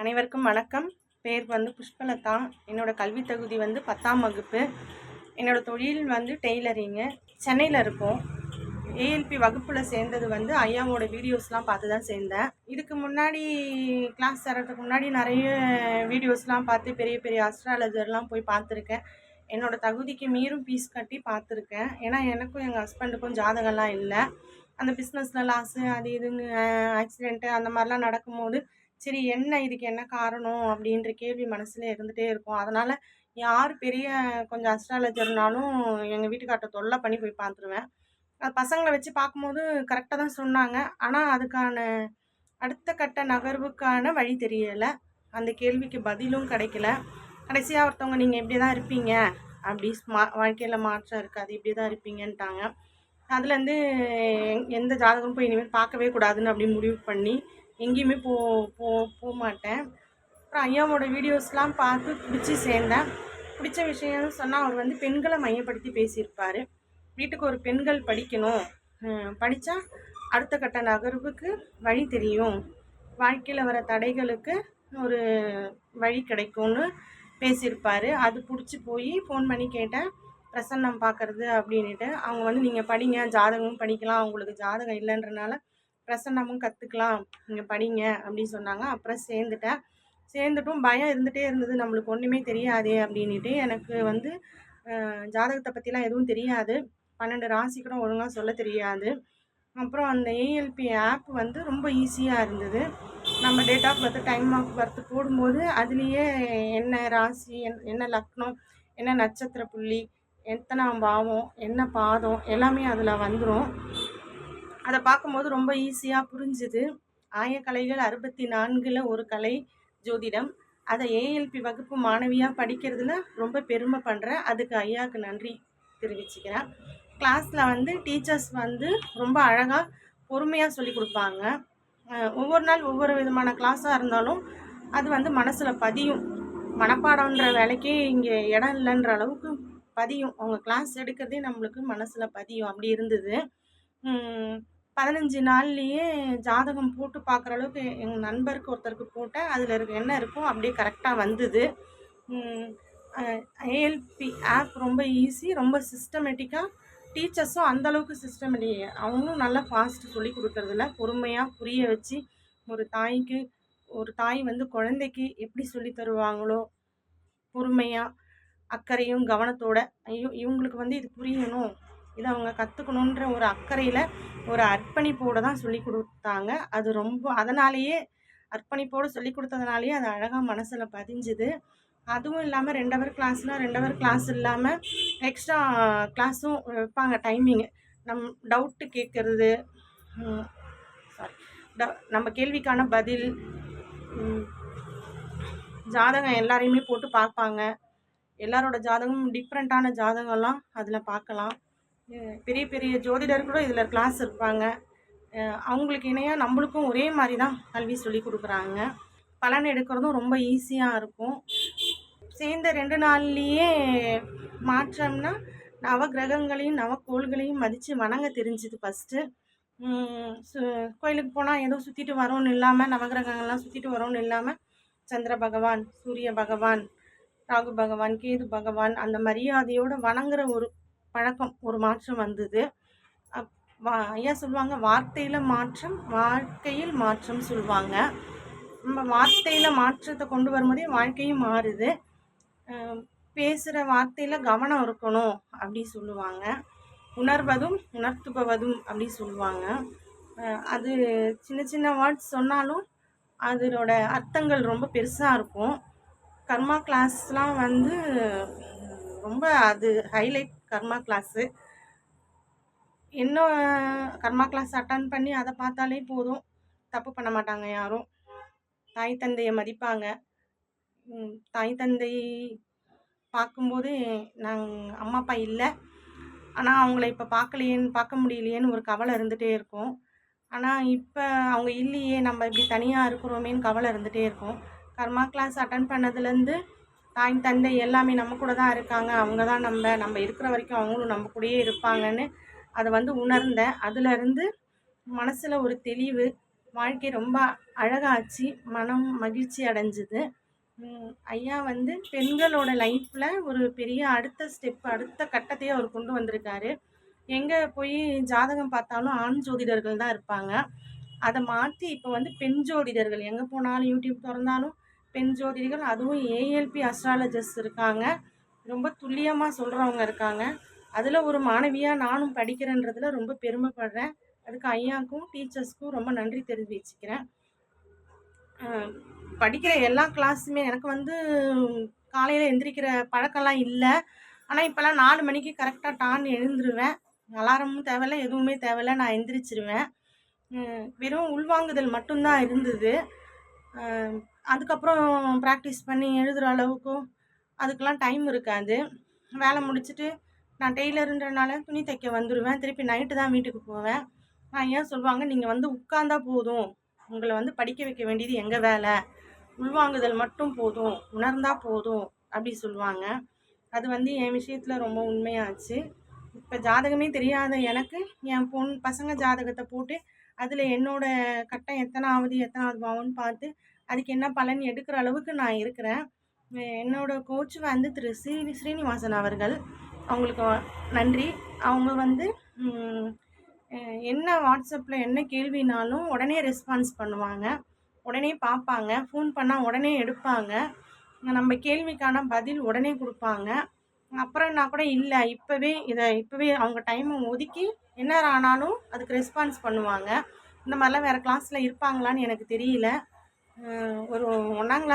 அனைவருக்கும் வணக்கம். பேர் வந்து புஷ்பலதா. என்னோடய கல்வி தகுதி வந்து பத்தாம் வகுப்பு. என்னோடய தொழில் வந்து டெய்லரிங்கு. சென்னையில் இருக்கோம். ஏஎல்பி வகுப்பில் சேர்ந்தது வந்து ஐயாவோட வீடியோஸ்லாம் பார்த்து தான் சேர்ந்தேன். இதுக்கு முன்னாடி கிளாஸ் தரத்துக்கு முன்னாடி நிறைய வீடியோஸ்லாம் பார்த்து பெரிய பெரிய அஸ்ட்ராலஜர்லாம் போய் பார்த்துருக்கேன். என்னோட தகுதிக்கு மீறும் ஃபீஸ் கட்டி பார்த்துருக்கேன். ஏன்னா எனக்கும் எங்கள் ஹஸ்பண்டுக்கும் ஜாதகம்லாம் இல்லை. அந்த பிஸ்னஸில் லாஸு அது இதுன்னு ஆக்சிடெண்ட்டு அந்த மாதிரிலாம் நடக்கும்போது சரி என்ன இதுக்கு என்ன காரணம்? அப்படின்ற கேள்வி மனசில் இருந்துகிட்டே இருக்கும். அதனால் யார் பெரிய கொஞ்சம் அஸ்ட்ராலஜர்னாலும் எங்கள் வீட்டுக்கார்ட்ட தொல்லை பண்ணி போய் பார்த்துருவேன் அது பசங்களை வச்சு பார்க்கும்போது கரெக்டாக தான் சொன்னாங்க. ஆனால் அதுக்கான அடுத்த கட்ட நகர்வுக்கான வழி தெரியலை. அந்த கேள்விக்கு பதிலும் கிடைக்கல. கடைசியாக ஒருத்தவங்க நீங்கள் இப்படி தான் இருப்பீங்க. அப்படி மா வாழ்க்கையில் மாற்றம் இருக்காது. இப்படி தான் இருப்பீங்கன்ட்டாங்க. அதுலேருந்து எங் எந்த ஜாதகமும் போய் இனிமேல் பார்க்கவே கூடாதுன்னு அப்படி முடிவு பண்ணி எங்கேயுமே போ போ போக மாட்டேன் அப்புறம் ஐயாவோட வீடியோஸ்லாம் பார்த்து பிடிச்சி சேர்ந்தேன். பிடிச்ச விஷயம்னு சொன்னால் அவர் வந்து பெண்களை மையப்படுத்தி பேசியிருப்பார். வீட்டுக்கு ஒரு பெண்கள் படிக்கணும். படித்தா அடுத்த கட்ட நகர்வுக்கு வழி தெரியும். வாழ்க்கையில் வர தடைகளுக்கு ஒரு வழி கிடைக்கும்னு பேசியிருப்பார். அது பிடிச்சி போய் ஃபோன் பண்ணி கேட்டேன். பிரசன்னம் பார்க்குறது அப்படின்ட்டு அவங்க வந்து நீங்கள் படிங்க ஜாதகமும் படிக்கலாம். அவங்களுக்கு ஜாதகம் இல்லைன்றனால பிரசன்னமும் கற்றுக்கலாம் நீங்கள் படிங்க அப்படின்னு சொன்னாங்க. அப்புறம் சேர்ந்துட்டேன். சேர்ந்துட்டும் பயம் இருந்துகிட்டே இருந்தது. நம்மளுக்கு ஒன்றுமே தெரியாதே அப்படின்ட்டு எனக்கு வந்து ஜாதகத்தை பற்றிலாம் எதுவும் தெரியாது. பன்னெண்டு ராசி கூட ஒழுங்காக சொல்ல தெரியாது. அப்புறம் அந்த ஏஎல்பி ஆப் வந்து ரொம்ப ஈஸியாக இருந்தது. நம்ம date of birth time of birth போடும்போது அதுலேயே என்ன ராசி என்ன லக்னம் என்ன நட்சத்திர புள்ளி எத்தனை பாவம் என்ன பாதம் எல்லாமே அதில் வந்துடும் அதை பார்க்கும்போது ரொம்ப ஈஸியாக புரிஞ்சுது. ஆயக்கலைகள் அறுபத்தி நான்கில் ஒரு கலை ஜோதிடம். அதை ஏஎல்பி வகுப்பு மாணவியாக படிக்கிறதுல ரொம்ப பெருமை பண்ணுறேன் அதுக்கு ஐயாவுக்கு நன்றி தெரிவிச்சுக்கிறேன். கிளாஸில் வந்து டீச்சர்ஸ் வந்து ரொம்ப அழகாக பொறுமையாக சொல்லி கொடுப்பாங்க. ஒவ்வொரு நாள் ஒவ்வொரு விதமான கிளாஸாக இருந்தாலும் அது வந்து மனசில் பதியும். மனப்பாடம்ன்ற வேலைக்கே இங்கே இடம் இல்லைன்ற அளவுக்கு பதியும். அவங்க கிளாஸ் எடுக்கிறதே நம்மளுக்கு மனசில் பதியும். அப்படி இருந்தது. பதினஞ்சு நாள்லேயே ஜாதகம் போட்டு பார்க்குற அளவுக்கு எங்கள் நண்பருக்கு ஒருத்தருக்கு போட்டேன். அதில் இருக்க என்ன இருக்கோ அப்படியே கரெக்டாக வந்தது. ஏஎல்பி ஆப் ரொம்ப ஈஸி ரொம்ப சிஸ்டமேட்டிக்காக டீச்சர்ஸும் அந்தளவுக்கு சிஸ்டமேட்டிக் அவங்களும் நல்லா ஃபாஸ்ட்டு சொல்லி கொடுக்குறதில்ல பொறுமையாக புரிய வச்சு ஒரு தாய்க்கு ஒரு தாய் வந்து குழந்தைக்கு எப்படி சொல்லி தருவாங்களோ பொறுமையாக அக்கறையும் கவனத்தோட ஐயோ இவங்களுக்கு வந்து இது புரியணும். இதை அவங்க கற்றுக்கணுன்ற ஒரு அக்கறையில் ஒரு அர்ப்பணிப்போடு தான் சொல்லி கொடுத்தாங்க. அது ரொம்ப அதனாலேயே அர்ப்பணிப்போடு சொல்லி கொடுத்ததுனாலேயே அது அழகாக மனசில் பதிஞ்சுது. அதுவும் இல்லாமல் ரெண்டு ஹவர் கிளாஸ்னால் ரெண்டு ஹவர் கிளாஸ் இல்லாமல் எக்ஸ்ட்ரா கிளாஸும் வைப்பாங்க டைமிங்கு நம் டவுட்டு கேட்குறது சாரி ட நம்ம கேள்விக்கான பதில் ஜாதகம் எல்லாரையுமே போட்டு பார்ப்பாங்க. எல்லாரோட ஜாதகமும் டிஃப்ரெண்ட்டான ஜாதகம்லாம் அதில் பார்க்கலாம். பெரிய பெரிய ஜோதிடர் கூட இதில் கிளாஸ் இருப்பாங்க. அவங்களுக்கு இணையாக நம்மளுக்கும் ஒரே மாதிரி தான் கல்வி சொல்லி கொடுக்குறாங்க. பலன் எடுக்கிறதும் ரொம்ப ஈஸியாக இருக்கும். சேர்ந்த ரெண்டு நாள்லேயே மாற்றம்னா நவ கிரகங்களையும் நவக்கோள்களையும் மதித்து வணங்க தெரிஞ்சுது ஃபஸ்ட்டு கோயிலுக்கு போனால் ஏதோ சுற்றிட்டு வரோன்னு இல்லாமல் நவகிரகங்கள்லாம் சுற்றிட்டு வரோன்னு இல்லாமல் சந்திர பகவான் சூரிய பகவான் ராகு பகவான் கேது பகவான் அந்த மரியாதையோடு வணங்குற ஒரு பழக்கம் ஒரு மாற்றம் வந்தது. ஐயா சொல்லுவாங்க வார்த்தையில் மாற்றம் வாழ்க்கையில் மாற்றம் சொல்லுவாங்க. நம்ம வார்த்தையில் மாற்றத்தை கொண்டு வரும்போதே வாழ்க்கையும் மாறுது. பேசுகிற வார்த்தையில் கவனம் இருக்கணும் அப்படி சொல்லுவாங்க. உணர்வதும் உணர்த்துபவதும் அப்படி சொல்லுவாங்க. அது சின்ன சின்ன வேர்ட்ஸ் சொன்னாலும் அதனோட அர்த்தங்கள் ரொம்ப பெருசாக இருக்கும். கர்மா கிளாஸ்லாம் வந்து ரொம்ப அது ஹைலைட் கர்மா கிளாஸு இன்னும் கர்மா கிளாஸ் அட்டன் பண்ணி அதை பார்த்தாலே போதும். தப்பு பண்ண மாட்டாங்க யாரும். தாய் தந்தையை மதிப்பாங்க. தாய் தந்தை பார்க்கும்போது நாங்கள் அம்மா அப்பா இல்லை. ஆனால் அவங்கள இப்போ பார்க்கலையேன்னு பார்க்க முடியலையேன்னு ஒரு கவலை இருந்துகிட்டே இருக்கும். ஆனால் இப்போ அவங்க இல்லையே நம்ம இப்படி தனியாக இருக்கிறோமேன்னு கவலை இருந்துகிட்டே இருக்கும். கர்மா கிளாஸ் அட்டன் பண்ணதுலேருந்து தாய் தந்தை எல்லாமே நம்ம கூட தான் இருக்காங்க. அவங்க தான் நம்ம நம்ம இருக்கிற வரைக்கும் அவங்களும் நம்ம கூடயே இருப்பாங்கன்னு அதை வந்து உணர்ந்தேன். அதுலேருந்து மனசில் ஒரு தெளிவு வாழ்க்கை ரொம்ப அழகாச்சு மனம் மகிழ்ச்சி அடைஞ்சுது. ஐயா வந்து பெண்களோட லைஃப்பில் ஒரு பெரிய அடுத்த ஸ்டெப் அடுத்த கட்டத்தையே அவர் கொண்டு வந்திருக்காரு. எங்கே போய் ஜாதகம் பார்த்தாலும் ஆண் ஜோதிடர்கள் தான் இருப்பாங்க. அதை மாற்றி இப்போ வந்து பெண் ஜோதிடர்கள் எங்கே போனாலும் யூடியூப் திறந்தாலும் பெண் ஜோதிடர்கள் அதுவும் ஏஎல்பி அஸ்ட்ராலஜர்ஸ் இருக்காங்க. ரொம்ப துல்லியமாக சொல்கிறவங்க இருக்காங்க. அதில் ஒரு மாணவியாக நானும் படிக்கிறேன்றதுல ரொம்ப பெருமைப்படுறேன். அதுக்கு ஐயாவுக்கும் டீச்சர்ஸ்க்கும் ரொம்ப நன்றி தெரிவிச்சுக்கிறேன். படிக்கிற எல்லா கிளாஸுமே எனக்கு வந்து காலையில் எந்திரிக்கிற பழக்கம்லாம் இல்லை. ஆனால் இப்போல்லாம் நாலு மணிக்கு கரெக்டாக டான் எழுந்துருவேன். அலாரமும் தேவையில்ல எதுவுமே தேவையில்ல நான் எந்திரிச்சிருவேன். வெறும் உள்வாங்குதல் மட்டும்தான் இருந்தது. அதுக்கப்புறம் ப்ராக்டிஸ் பண்ணி எழுதுகிற அளவுக்கும் அதுக்கெலாம் டைம் இருக்காது. வேலை முடிச்சுட்டு நான் டெய்லருன்றனால துணி தைக்க வந்துடுவேன் திருப்பி நைட்டு தான் வீட்டுக்கு போவேன். நான் ஏன் சொல்லுவாங்க? நீங்கள் வந்து உட்காந்தா போதும். உங்களை வந்து படிக்க வைக்க வேண்டியது எங்கள் வேலை? உள்வாங்குதல் மட்டும் போதும். உணர்ந்தா போதும். அப்படி சொல்லுவாங்க. அது வந்து என் விஷயத்தில் ரொம்ப உண்மையாச்சு. இப்போ ஜாதகமே தெரியாத எனக்கு என் பொன் பசங்க ஜாதகத்தை போட்டு அதில் என்னோட கட்டம் எத்தனாவது எத்தனாவது பாவம்னு பார்த்து அதுக்கு என்ன பலன் எடுக்கிற அளவுக்கு நான் இருக்கிறேன். என்னோடய என்னோட கோச் வந்து திரு ஸ்ரீ ஸ்ரீனிவாசன் அவர்கள். அவங்களுக்கு நன்றி. அவங்க வந்து என்ன வாட்ஸ்அப்பில் என்ன கேள்வினாலும் உடனே ரெஸ்பான்ஸ் பண்ணுவாங்க. உடனே பார்ப்பாங்க. ஃபோன் பண்ணால் உடனே எடுப்பாங்க. நம்ம கேள்விக்கான பதில் உடனே கொடுப்பாங்க. அப்புறம்னா கூட இல்லை இப்போவே இதை இப்போவே அவங்க டைமை ஒதுக்கி என்ன ஆனாலும் அதுக்கு ரெஸ்பான்ஸ் பண்ணுவாங்க. இந்த மாதிரிலாம் வேறு கிளாஸில் இருப்பாங்களான்னு எனக்கு தெரியல. ஒரு ஒன்றாம் கிளாஸ்